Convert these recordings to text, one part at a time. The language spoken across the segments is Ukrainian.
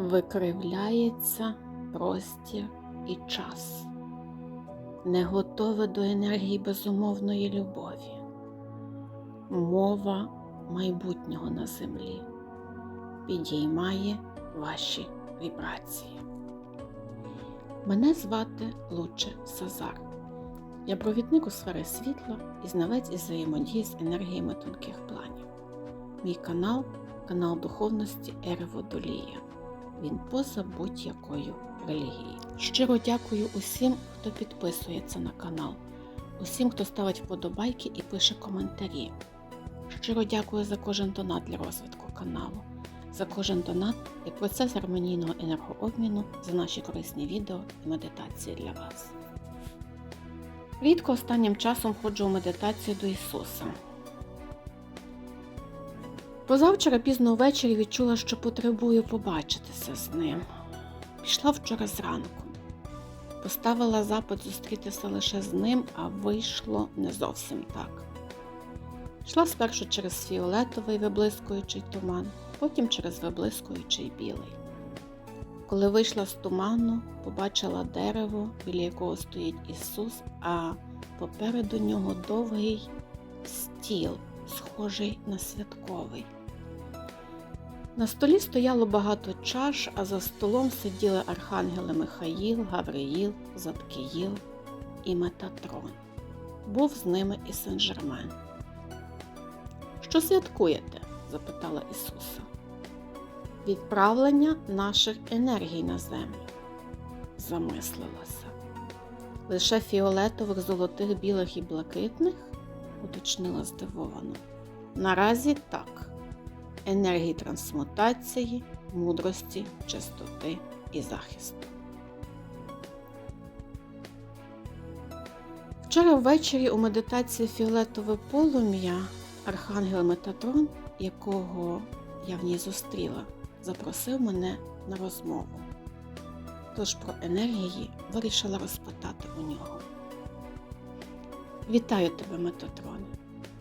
викривляється простір і час, не готове до енергії безумовної любові, мова майбутнього на землі підіймає ваші вібрації. Мене звати Луче Сазар. Я провідник у сфери світла і знавець із взаємодії з енергіями тонких планів. Мій канал канал духовності Ери Водолія. Він поза будь-якою релігією. Щиро дякую усім, хто підписується на канал, усім, хто ставить вподобайки і пише коментарі. Щиро дякую за кожен донат для розвитку каналу, за кожен донат як процес гармонійного енергообміну, за наші корисні відео і медитації для вас. Рідко останнім часом ходжу у медитацію до Ісуса. Позавчора пізно ввечері відчула, що потребую побачитися з ним. Пішла вчора зранку. Поставила запит зустрітися лише з ним, а вийшло не зовсім так. Йшла спершу через фіолетовий виблискуючий туман, потім через виблискуючий білий. Коли вийшла з туману, побачила дерево, біля якого стоїть Ісус, а попереду нього довгий стіл, схожий на святковий. На столі стояло багато чаш, а за столом сиділи архангели Михаїл, Гавриїл, Заткиїл і Метатрон. Був з ними і Сен-Жермен. Що святкуєте? запитала Ісуса. Відправлення наших енергій на землю. Замислилася. Лише фіолетових, золотих, білих і блакитних? уточнила здивовано. Наразі так енергії трансмутації, мудрості, чистоти і захисту. Вчора ввечері у медитації фіолетове полум'я Архангел Метатрон, якого я в ній зустріла, запросив мене на розмову. Тож про енергії вирішила розпитати у нього. Вітаю тебе, Метатроне.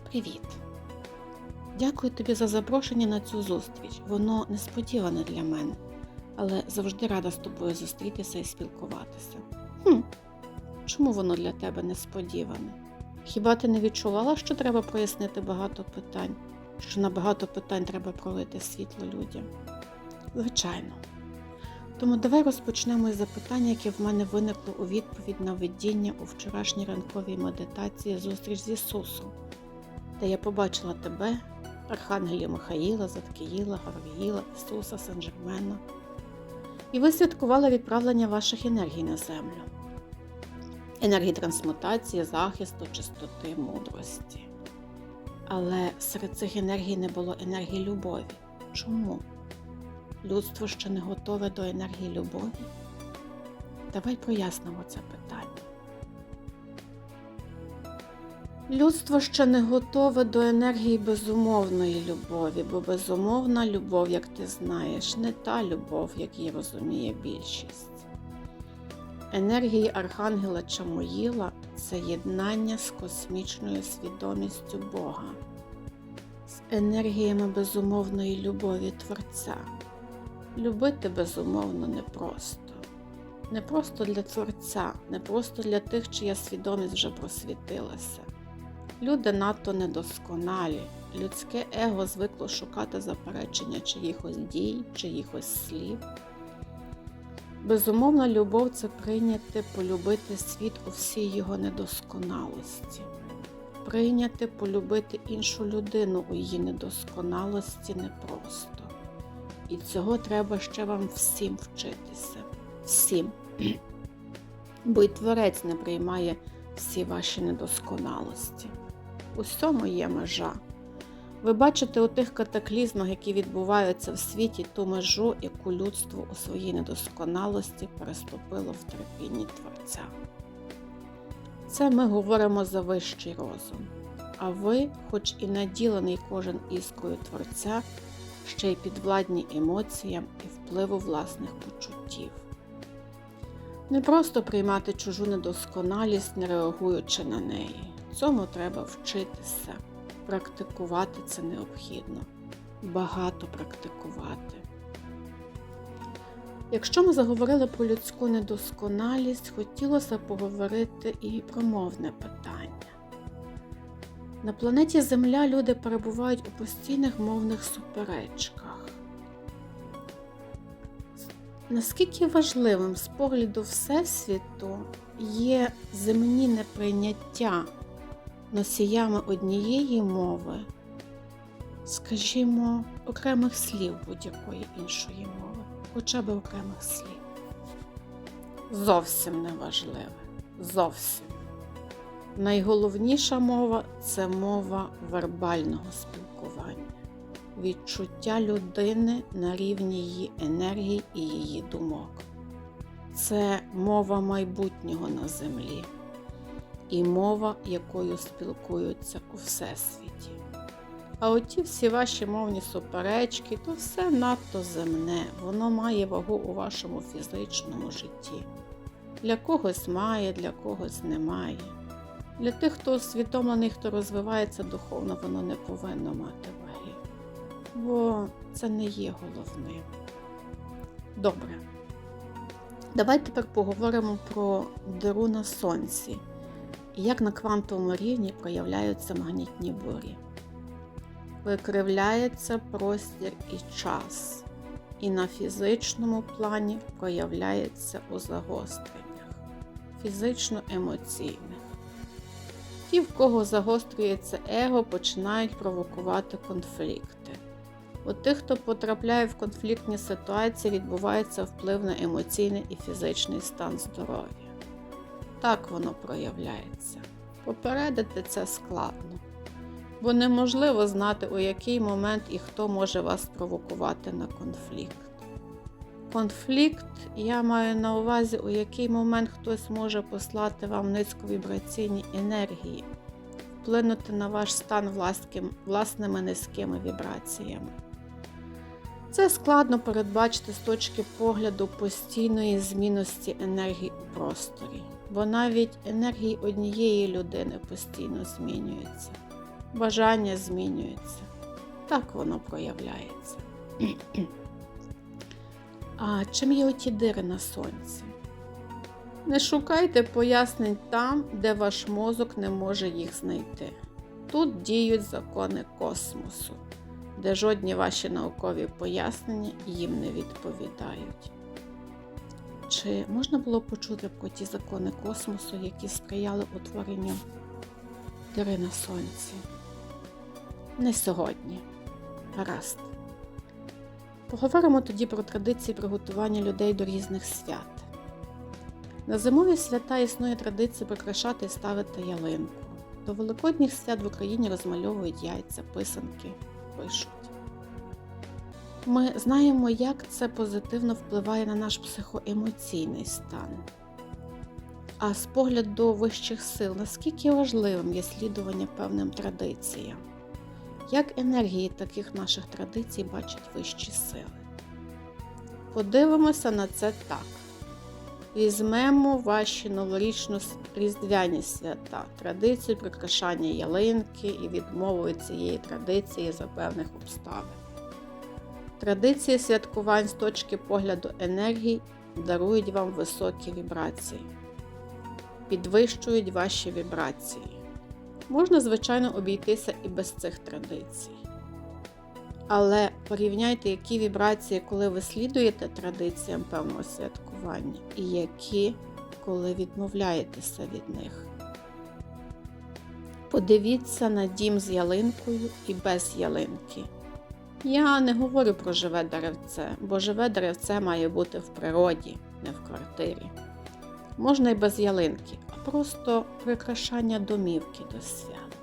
Привіт! Дякую тобі за запрошення на цю зустріч. Воно несподіване для мене, але завжди рада з тобою зустрітися і спілкуватися. Хм, Чому воно для тебе несподіване? Хіба ти не відчувала, що треба прояснити багато питань, що на багато питань треба пролити світло людям? Звичайно. Тому давай розпочнемо із запитання, яке в мене виникло у відповідь на видіння у вчорашній ранковій медитації зустріч з Ісусом, де я побачила тебе, Архангелів Михаїла, Заткіїла, Гавриїла, Ісуса, Сен-Жермена. І ви святкували відправлення ваших енергій на землю. Енергії трансмутації, захисту, чистоти, мудрості. Але серед цих енергій не було енергії любові. Чому? Людство ще не готове до енергії любові? Давай прояснимо це питання. Людство ще не готове до енергії безумовної любові, бо безумовна любов, як ти знаєш, не та любов, як її розуміє більшість. Енергії Архангела Чамоїла це єднання з космічною свідомістю Бога, з енергіями безумовної любові Творця. Любити безумовно непросто. Не просто для Творця, не просто для тих, чия свідомість вже просвітилася. Люди надто недосконалі, людське его звикло шукати заперечення чиїхось дій, чиїхось слів. Безумовна любов це прийняти полюбити світ у всій його недосконалості, прийняти полюбити іншу людину у її недосконалості непросто. І цього треба ще вам всім вчитися. Всім. Бо й творець не приймає всі ваші недосконалості. У всьому є межа. Ви бачите у тих катаклізмах, які відбуваються в світі, ту межу, яку людство у своїй недосконалості переступило в терпінні Творця. Це ми говоримо за вищий розум. А ви, хоч і наділений кожен іскою Творця, ще й підвладні емоціям і впливу власних почуттів. Не просто приймати чужу недосконалість, не реагуючи на неї. Цьому треба вчитися. Практикувати це необхідно. Багато практикувати. Якщо ми заговорили про людську недосконалість, хотілося поговорити і про мовне питання. На планеті Земля люди перебувають у постійних мовних суперечках. Наскільки важливим з погляду Всесвіту є земні неприйняття носіями однієї мови, скажімо, окремих слів будь-якої іншої мови, хоча б окремих слів. Зовсім не важливе. Зовсім. Найголовніша мова це мова вербального спілкування, відчуття людини на рівні її енергії і її думок. Це мова майбутнього на землі і мова, якою спілкуються у Всесвіті. А оті всі ваші мовні суперечки, то все надто земне, воно має вагу у вашому фізичному житті. Для когось має, для когось немає. Для тих, хто усвідомлений, хто розвивається духовно, воно не повинно мати ваги. Бо це не є головним. Добре. Давайте тепер поговоримо про диру на сонці як на квантовому рівні проявляються магнітні бурі. Викривляється простір і час, і на фізичному плані проявляється у загостреннях, фізично-емоційних. Ті, в кого загострюється его, починають провокувати конфлікти. У тих, хто потрапляє в конфліктні ситуації, відбувається вплив на емоційний і фізичний стан здоров'я. Так воно проявляється. Попередити це складно, бо неможливо знати, у який момент і хто може вас провокувати на конфлікт. Конфлікт я маю на увазі, у який момент хтось може послати вам низьковібраційні енергії, вплинути на ваш стан власним, власними низькими вібраціями. Це складно передбачити з точки погляду постійної змінності енергії у просторі, бо навіть енергії однієї людини постійно змінюються, бажання змінюються. Так воно проявляється. А чим є оті дири на сонці? Не шукайте пояснень там, де ваш мозок не може їх знайти. Тут діють закони космосу, де жодні ваші наукові пояснення їм не відповідають. Чи можна було почути про ті закони космосу, які сприяли утворенню дири на сонці? Не сьогодні. Гаразд. Поговоримо тоді про традиції приготування людей до різних свят. На зимові свята існує традиція прикрашати і ставити ялинку. До Великодніх свят в Україні розмальовують яйця, писанки, пишуть. Ми знаємо, як це позитивно впливає на наш психоемоційний стан. А з погляду вищих сил, наскільки важливим є слідування певним традиціям? Як енергії таких наших традицій бачать вищі сили? Подивимося на це так. Візьмемо ваші новорічно-різдвяні свята, традицію прикрашання ялинки і відмову від цієї традиції за певних обставин. Традиції святкувань з точки погляду енергії дарують вам високі вібрації, підвищують ваші вібрації. Можна, звичайно, обійтися і без цих традицій. Але порівняйте, які вібрації, коли ви слідуєте традиціям певного святкування, і які, коли відмовляєтеся від них. Подивіться на дім з ялинкою і без ялинки. Я не говорю про живе деревце, бо живе деревце має бути в природі, не в квартирі. Можна й без ялинки, а просто прикрашання домівки до свят.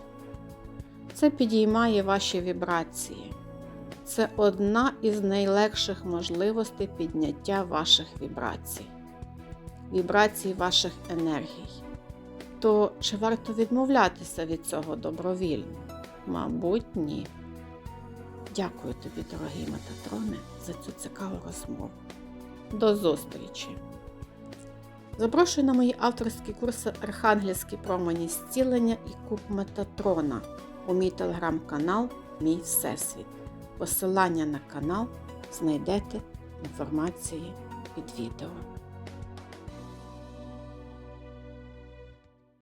Це підіймає ваші вібрації. Це одна із найлегших можливостей підняття ваших вібрацій, вібрацій ваших енергій. То чи варто відмовлятися від цього добровільно? Мабуть, ні. Дякую тобі, дорогі метатрони, за цю цікаву розмову. До зустрічі! Запрошую на мої авторські курси Архангельські промені зцілення і Куб Метатрона у мій телеграм-канал Мій Всесвіт. Посилання на канал знайдете в інформації під відео.